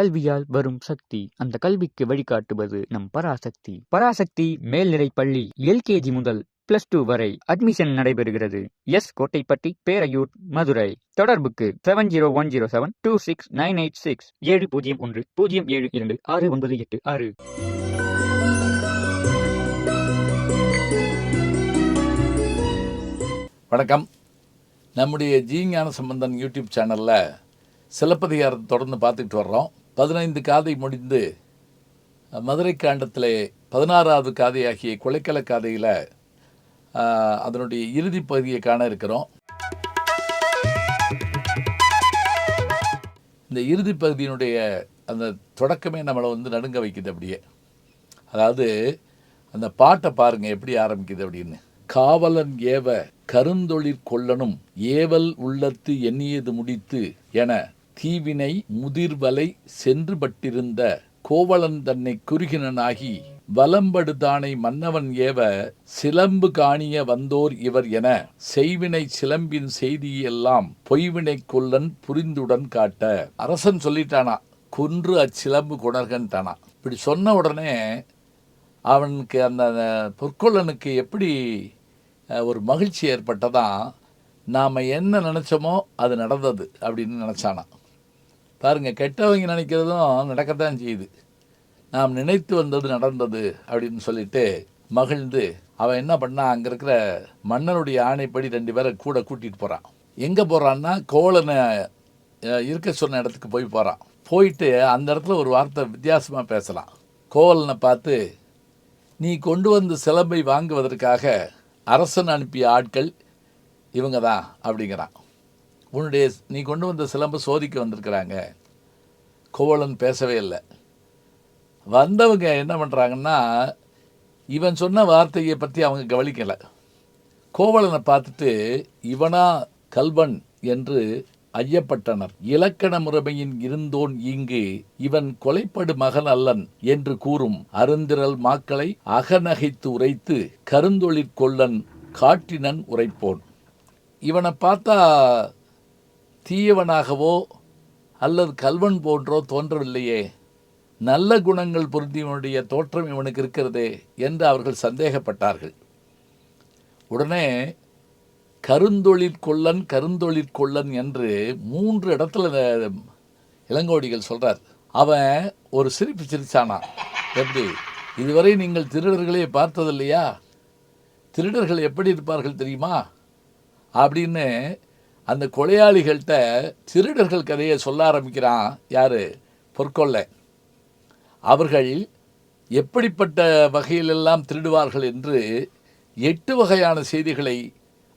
கல்வியால் வரும் சக்தி. அந்த கல்விக்கு வழிகாட்டுவது நம் பராசக்தி. பராசக்தி மேல்நிலை பள்ளி எல்கேஜி முதல் பிளஸ் டூ வரை அட்மிஷன் நடைபெறுகிறது. எஸ் கோட்டைப்பட்டி பேரையூர் மதுரை. தொடர்புக்கு seven zero one zero seven two six nine eight six ஏழு பூஜ்ஜியம் ஒன்று பூஜ்ஜியம் ஏழு இரண்டு ஆறு ஒன்பது எட்டு ஆறு. வணக்கம். நம்முடைய ஜீஞான சம்பந்தன் யூடியூப் சேனலில் சிலப்பதிகாரத்தை தொடர்ந்து பார்த்துக்கிட்டு வர்றோம். பதினைந்து காதை முடிந்து மதுரை காண்டத்திலே பதினாறாவது காதையாகிய கொலைக்கல காதையில் அதனுடைய இறுதி பகுதியை காண இருக்கிறோம். இந்த இறுதி பகுதியினுடைய அந்த தொடக்கமே நம்மளை வந்து நடுங்க வைக்குது அப்படியே. அதாவது அந்த பாட்டை பாருங்கள் எப்படி ஆரம்பிக்குது அப்படின்னு. காவலன் ஏவ கருந்தொழிற் கொள்ளனும் ஏவல் உள்ளத்து எண்ணியது முடித்து என தீவினை முதிர்வலை சென்று பட்டிருந்த கோவலன் தன்னை குறுகினனாகி வலம்படுதானை மன்னவன் ஏவ சிலம்பு காணிய வந்தோர் இவர் என செய்வினை சிலம்பின் செய்தியெல்லாம் பொய்வினை கொல்லன் புரிந்துடன் காட்ட. அரசன் சொல்லிட்டானா கொன்று அச்சிலம்பு குணர்கன்ட்டானா இப்படி சொன்ன உடனே அவனுக்கு அந்த பொற்கொள்ளனுக்கு எப்படி ஒரு மகிழ்ச்சி ஏற்பட்டதான் நாம் என்ன நினச்சோமோ அது நடந்தது அப்படின்னு நினச்சானான் பாருங்க கெட்டவங்க நினைக்கிறதும் நடக்கத்தான் செய்யுது. நாம் நினைத்து வந்தது நடந்தது அப்படின்னு சொல்லிட்டு மகிழ்ந்து அவன் என்ன பண்ணா அங்கே இருக்கிற மன்னனுடைய ஆணைப்படி ரெண்டு பேரை கூட கூட்டிகிட்டு போகிறான் எங்கே போகிறான்னா கோவலனை இருக்க சொன்ன இடத்துக்கு போய் போகிறான் போயிட்டு அந்த இடத்துல ஒரு வார்த்தை வித்தியாசமாக பேசலாம். கோவலனை பார்த்து நீ கொண்டு வந்த சிலம்பை வாங்குவதற்காக அரசன் அனுப்பிய ஆட்கள் இவங்க தான் அப்படிங்கிறான். உன்னுடைய நீ கொண்டு வந்த சிலம்பை சோதிக்க வந்திருக்கிறாங்க. கோவலன் பேசவே இல்லை. வந்தவங்க என்ன பண்ணுறாங்கன்னா இவன் சொன்ன வார்த்தையை பற்றி அவங்க கவனிக்கலை. கோவலனை பார்த்துட்டு இவனா கல்வன் என்று ஐயப்பட்டனர். இலக்கண முறைமையின் இருந்தோன் இங்கு இவன் கொலைப்படு மகன் அல்லன் என்று கூறும் அருந்திரல் மாக்களை அகநகைத்து உரைத்து கருந்தொழிற் கொல்லன் காட்டினன் உரைப்போன். இவனை பார்த்தா தீயவனாகவோ அல்லது கல்வன் போன்றோ தோன்றவில்லையே. நல்ல குணங்கள் பொருந்தியவனுடைய தோற்றம் இவனுக்கு இருக்கிறதே என்று அவர்கள் சந்தேகப்பட்டார்கள். உடனே கருந்தொழிற் கொள்ளன் கருந்தொழிற் கொள்ளன் என்று மூன்று இடத்துல இளங்கோடிகள் சொல்கிறார் அவன் ஒரு சிரிப்பு சிரிச்சானா எப்படி? இதுவரை நீங்கள் திருடர்களை பார்த்ததில்லையா? திருடர்கள் எப்படி இருப்பார்கள் தெரியுமா? அப்படின்னு அந்த கொலையாளிகள்கிட்ட திருடர்கள் கதையை சொல்ல ஆரம்பிக்கிறான் யாரு? பொற்கொள்ளை அவர்கள் எப்படிப்பட்ட வகையிலெல்லாம் திருடுவார்கள் என்று எட்டு வகையான செய்திகளை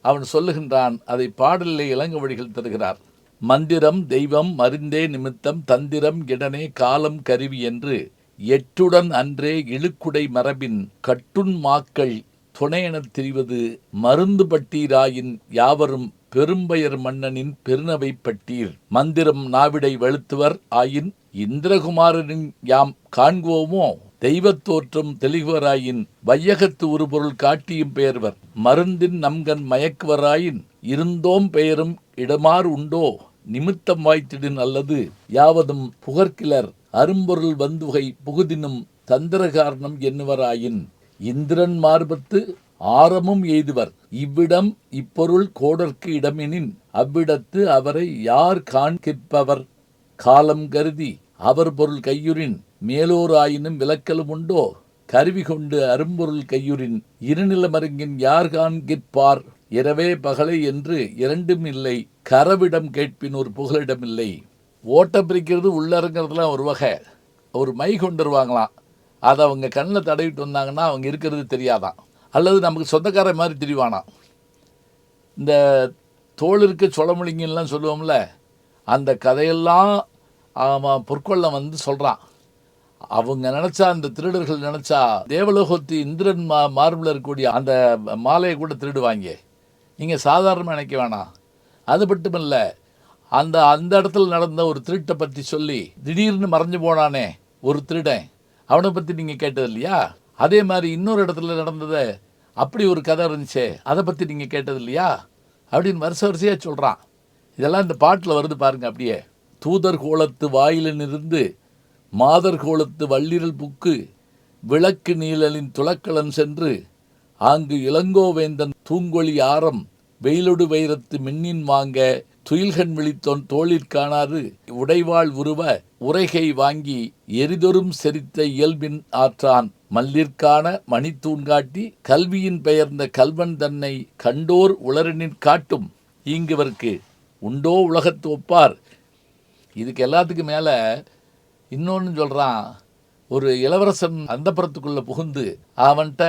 அவன் சொல்லுகின்றான். அதை பாடலிலே இளங்கவடிகள் தருகிறார். மந்திரம் தெய்வம் மருந்தே நிமித்தம் தந்திரம் இடனே காலம் கருவி என்று எட்டுடன் அன்றே இழுக்குடை மரபின் கட்டுண் மாக்கள் துணையெனத் திரிவது மருந்து பட்டீராயின் யாவரும் பெரும்பெயர் மன்னனின் பெருநவை பட்டீர். மந்திரம் நாவிடை வெளுத்துவர் ஆயின் இந்திரகுமாரனின் யாம் காண்குவோமோ? தெய்வத் தோற்றம் தெளிவராயின் வையகத்து ஒரு பொருள் காட்டியும் பெயர்வர். மருந்தின் நம்கண் மயக்குவராயின் இருந்தோம் பெயரும் இடமாறு உண்டோ? நிமித்தம் வாய்த்திடின் அல்லது யாவதும் புகர்கிலர். அரும்பொருள் வந்துகை புகுதினும் தந்திர காரணம் என்னுவராயின் இந்திரன் மார்பத்து ஆரமும் எய்துவர். இவ்விடம் இப்பொருள் கோடற்கு இடமெனின் அவ்விடத்து அவரை யார் காண்கிற்பவர் காலம் கருதி அவர் பொருள் கையுறின் மேலோராயினும் விலக்கலும் உண்டோ? கருவி கொண்டு அரும்பொருள் கையுறின் இருநிலமருங்கின் யார் காண்கிற்பார் இரவே பகலை என்று இரண்டும் இல்லை கரவிடம் கேட்பின் ஒரு புகலிடம் இல்லை ஓட்ட பிரிக்கிறது உள்ளறங்கிறதுலாம் ஒரு வகை. ஒரு மை கொண்டு வருவாங்களாம் அதை அவங்க கண்ணில் தடவிட்டு வந்தாங்கன்னா அவங்க இருக்கிறது தெரியாதான். அல்லது நமக்கு சொந்தக்கார மாதிரி தெரிவானாம். இந்த தோளிற்கு சொலமுழிங்கெல்லாம் சொல்லுவோம்ல அந்த கதையெல்லாம் அவன் பொற்கொள்ளம் வந்து சொல்கிறான் அவங்க நினச்சா அந்த திருடர்கள் நினச்சா தேவலோகத்து இந்திரன் மா மார்பில் இருக்கக்கூடிய அந்த மாலையை கூட திருடுவாங்க. நீங்கள் சாதாரணமாக நினைக்க வேணாம். அது மட்டுமல்ல அந்த அந்த இடத்துல நடந்த ஒரு திருட்டை பற்றி சொல்லி திடீர்னு மறைஞ்சு போனானே ஒரு திருடன். அவனை பற்றி நீங்கள் கேட்டது இல்லையா அதே மாதிரி இன்னொரு இடத்துல நடந்ததை அப்படி ஒரு கதை இருந்துச்சே அதை பற்றி நீங்கள் கேட்டது இல்லையா அப்படின்னு வருஷ வரிசையாக சொல்கிறான் இதெல்லாம் இந்த பாட்டில் வருது பாருங்க அப்படியே. தூதர் கோலத்து வாயிலிருந்து மாதர் கோலத்து வள்ளிரல் புக்கு விளக்கு நீழலின் துளக்கலன் சென்று ஆங்கு இளங்கோவேந்தன் தூங்கொழி ஆரம் வெயிலொடு வைரத்து மின்னின் வாங்க துயில்கண் விழித்தோன் தோளிற் காணாது. உடைவாள் உருவ உரைகை வாங்கி எரிதொரும் செரித்த இயல்பின் ஆற்றான். மல்லிற்கான மணித்தூண் காட்டி கல்வியின் பெயர்ந்த கல்வன் தன்னை கண்டோர் உளரனின் காட்டும். ஈங்குவர்க்கு உண்டோ உலகத்து ஒப்பார் இதுக்கு எல்லாத்துக்கும் மேலே இன்னொன்று சொல்கிறான் ஒரு இளவரசன் அந்தப்புறத்துக்குள்ளே புகுந்து அவன்கிட்ட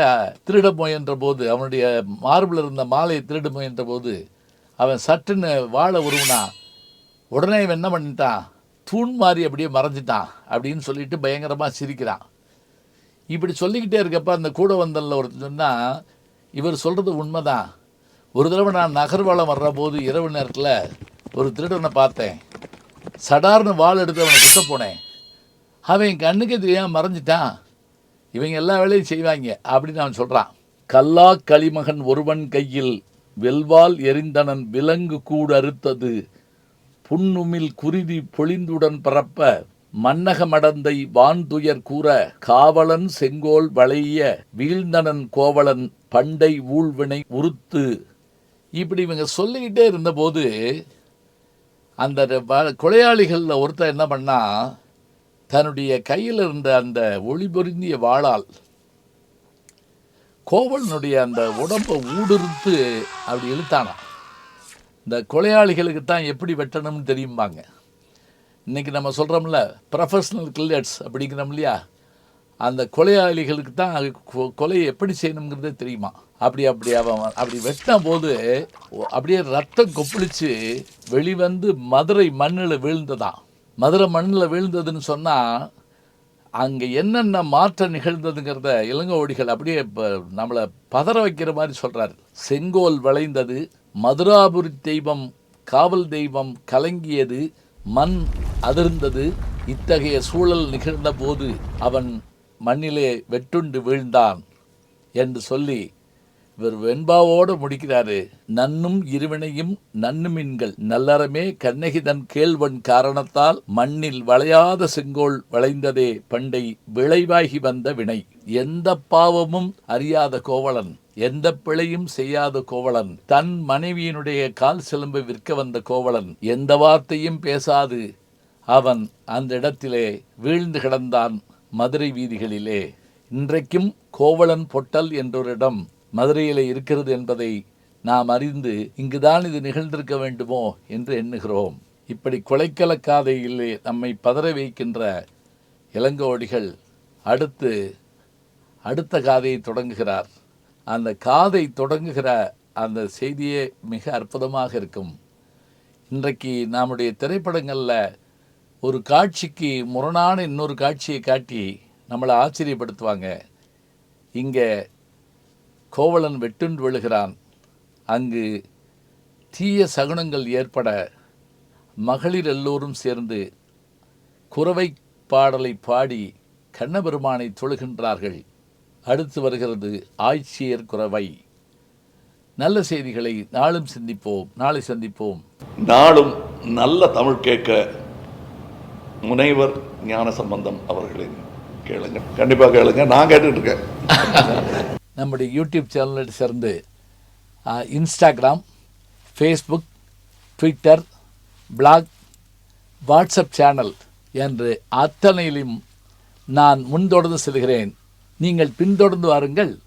திருட முயன்ற போது அவனுடைய மார்பில் இருந்த மாலையை திருட முயன்ற போது அவன் சட்டுன்னு வாழை உருவினா உடனே இவன் என்ன பண்ணிட்டான்? தூண் மாதிரி அப்படியே மறைஞ்சிட்டான் அப்படின்னு சொல்லிட்டு பயங்கரமாக சிரிக்கிறான். இப்படி சொல்லிக்கிட்டே இருக்கப்ப அந்த கூட வந்தனில் ஒருத்தர் சொன்னால் இவர் சொல்கிறது உண்மைதான். ஒரு தடவை நான் நகர்வலம் வர்ற போது இரவு நேரத்தில் ஒரு திருடனை பார்த்தேன். சடார்னு வாள் எடுத்து அவனை குத்த போனேன். அவன் என் கண்ணுக்கே தெரியாமல் மறைஞ்சிட்டான். இவங்க எல்லா வேலையும் செய்வாங்க அப்படின்னு அவன் சொல்கிறான் கல்லா களிமகன் ஒருவன் கையில் வெல்வால் எரிந்தனன் விலங்கு கூட அறுத்தது புன்னுமில் குருதி பொழிந்துடன் பரப்ப மன்னகமடந்தை வான்துயர் கூற காவலன் செங்கோல் வளைய வீழ்ந்தனன் கோவலன் பண்டை ஊழ்வினை உறுத்து. இப்படி இவங்க சொல்லிக்கிட்டே இருந்தபோது அந்த வ- கொலையாளிகளில் ஒருத்தன் என்ன பண்ணா தன்னுடைய கையில் இருந்த அந்த ஒளி பொருந்திய வாளால் கோவலனுடைய அந்த உடம்பை ஊடுருத்து அப்படி இழுத்தானாம் இந்த கொலையாளிகளுக்கு தான் எப்படி வெட்டணும்னு தெரியும்பாங்க. இன்னைக்கு நம்ம சொல்கிறோம்ல ப்ரொஃபஷ்னல் கில்லட்ஸ் அப்படிங்கிறோம் இல்லையா? அந்த கொலையாளிகளுக்கு தான் கொ- கொலையை எப்படி செய்யணுங்கிறதே தெரியுமா? அப்படி அப்படி அவன் அப்படி வெட்டின போது அப்படியே ரத்தம் கொப்பளிச்சு வெளிவந்து மதுரை மண்ணில் விழுந்ததான் மதுரை மண்ணில் விழுந்ததுன்னு சொன்னால் அங்கே என்னென்ன மாற்றம் நிகழ்ந்ததுங்கிறத இளங்கோடிகள் அப்படியே இப்போ நம்மளை பதற வைக்கிற மாதிரி சொல்கிறார் செங்கோல் வளைந்தது மதுராபுரி தெய்வம் காவல் தெய்வம் கலங்கியது மண் அதிர்ந்தது இத்தகைய சூழல் நிகழ்ந்த போது அவன் மண்ணிலே வெட்டுண்டு வீழ்ந்தான் என்று சொல்லி இவர் வெண்பாவோடு முடிக்கிறாரு. நன்னும் இருவினையும் நன்னுமின்கள். நல்லறமே கண்ணகிதன் கேள்வன் காரணத்தால் மண்ணில் வளையாத செங்கோல் வளைந்ததே பண்டை விளைவாகி வந்த வினை. எந்த பாவமும் அறியாத கோவலன் எந்த பிழையும் செய்யாத கோவலன் தன் மனைவியினுடைய கால் சிலம்பு விற்க வந்த கோவலன் எந்த வார்த்தையும் பேசாது. அவன் அந்த இடத்திலே வீழ்ந்து கிடந்தான் மதுரை வீதிகளிலே. இன்றைக்கும் கோவலன் பொட்டல் என்றொரு இடம் மதுரையில் இருக்கிறது என்பதை நாம் அறிந்து இங்குதான் இது நிகழ்ந்திருக்க வேண்டுமோ என்று எண்ணுகிறோம். இப்படி கொலைக்கலக்காதையிலே நம்மை பதற வைக்கின்ற இளங்கோடிகள் அடுத்து அடுத்த காதையை தொடங்குகிறார். அந்த காதை தொடங்குகிற அந்த செய்தியே மிக அற்புதமாக இருக்கும். இன்றைக்கு நம்முடைய திரைப்படங்களில் ஒரு காட்சிக்கு முரணான இன்னொரு காட்சியை காட்டி நம்மளை ஆச்சரியப்படுத்துவாங்க. இங்கே கோவலன் வெட்டுண்டு விழுகிறான். அங்கு தீய சகுனங்கள் ஏற்பட மகளிர் எல்லோரும் சேர்ந்து குறவை பாடலை பாடி கண்ணபெருமானை தொழுகின்றார்கள். அடுத்து வருகிறது ஆய்ச்சியர் குறவை. நல்ல செய்திகளை நாளும் சிந்திப்போம் நாளை சந்திப்போம். நாளும் நல்ல தமிழ் கேட்க முனைவர் ஞான சம்பந்தம் அவர்களின் கேளுங்க. கண்டிப்பாக கேளுங்க. நான் கேட்டுட்டு இருக்கேன். நம்முடைய யூடியூப் சேனலில் சேர்ந்து Instagram Facebook Twitter blog WhatsApp channel என்று அத்தனையிலும் நான் முன்தொடர்ந்து செல்கிறேன். நீங்கள் பின்தொடர்ந்து வாருங்கள்.